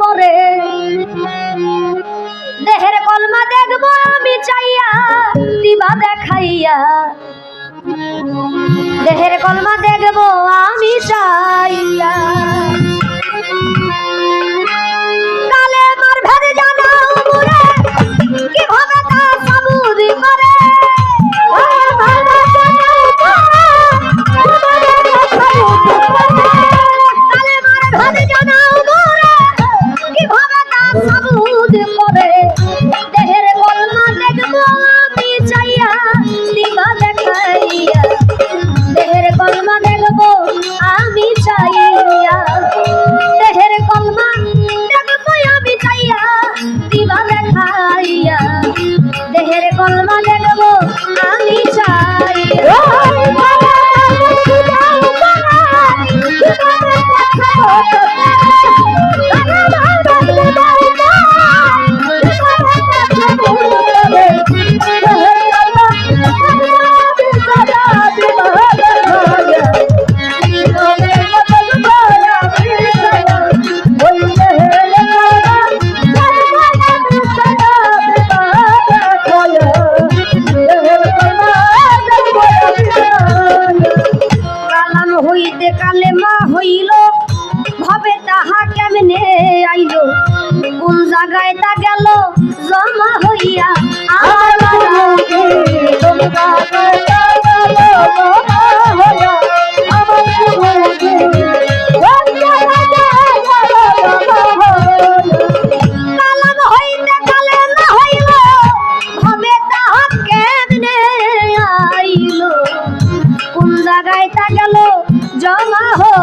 করে দেহের কলমা দেখব আমি চাইয়া দিবা দেখাইয়া দেহের কলমা দেখব আমি চাইয়া। Oh,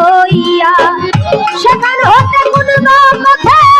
হইয়া সেখান হতে কোনো পথে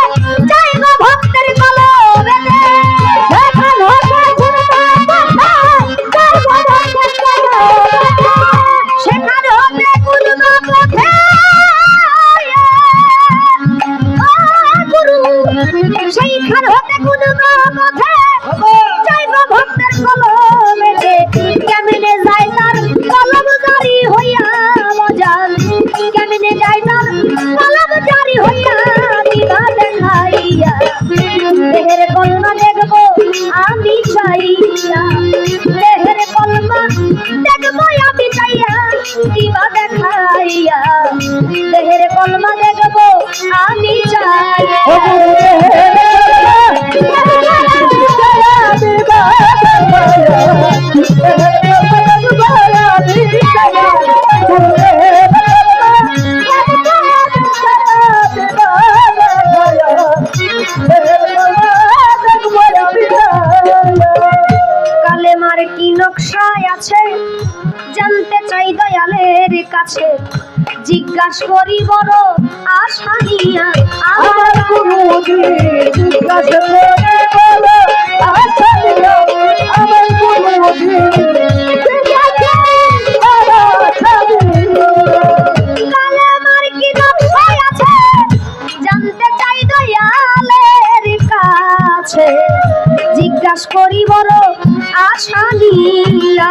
তোমার কি নকশায় আছে? জানতে চাই দয়ালের কাছে। জিজ্ঞাস করি বড় আশা নিয়া, আমার কোনো জিজ্ঞাসা শালীলা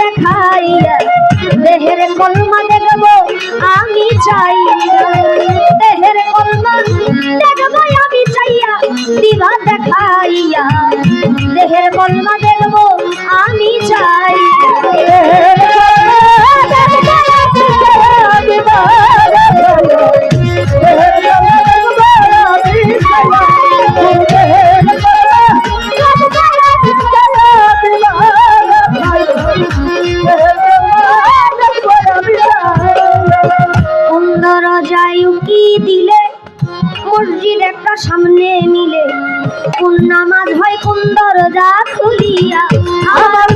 দেখাইয়া, দেহের কলমা দেখব, আমি চাই দেহের কলমা দেখব, আমি চাইয়া, দিবা দেখাইয়া। দেহের কলমা দেখব, আমি চাই উকি দিলে মসজিদ একটা সামনে মিলে। কোন নামাজ হয় কোন দরজা খুলিয়া। আমার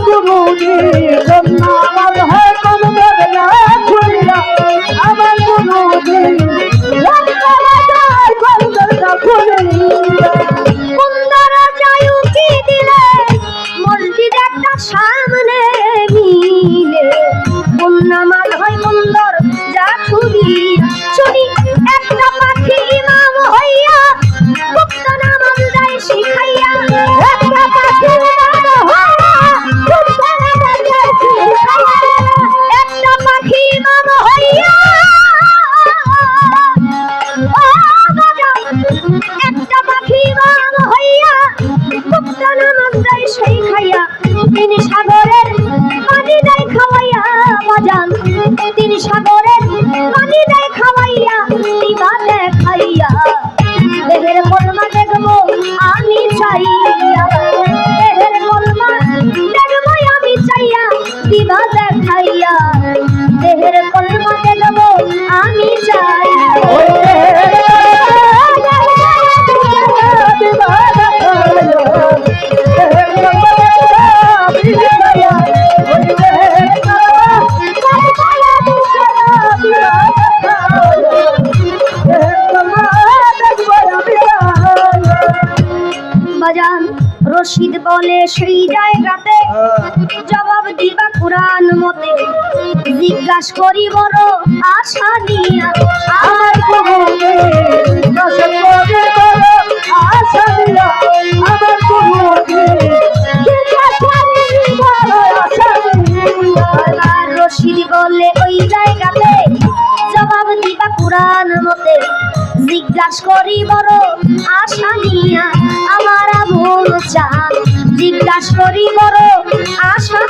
গুপ্ত নামাজ দেয় শিখাইয়া তিনি সাগরের পানি দেয় খাওয়াইয়া মজান তিনি সাগরের সেই জায়গাতে জবাব দিবা কোরআন মতে। জিজ্ঞাস করি বড় আশা নিয়া। আমার গুরুজি দশম করে বলো আশা দিয়া আমার দিয়া রশিদ বলে ওই জায়গাতে। জবাব দিবা কোরআন মতে। জিজ্ঞাস করি বড় আশা নিয়া। আমার আবুল চান জিজ্ঞাস করি মরো আশা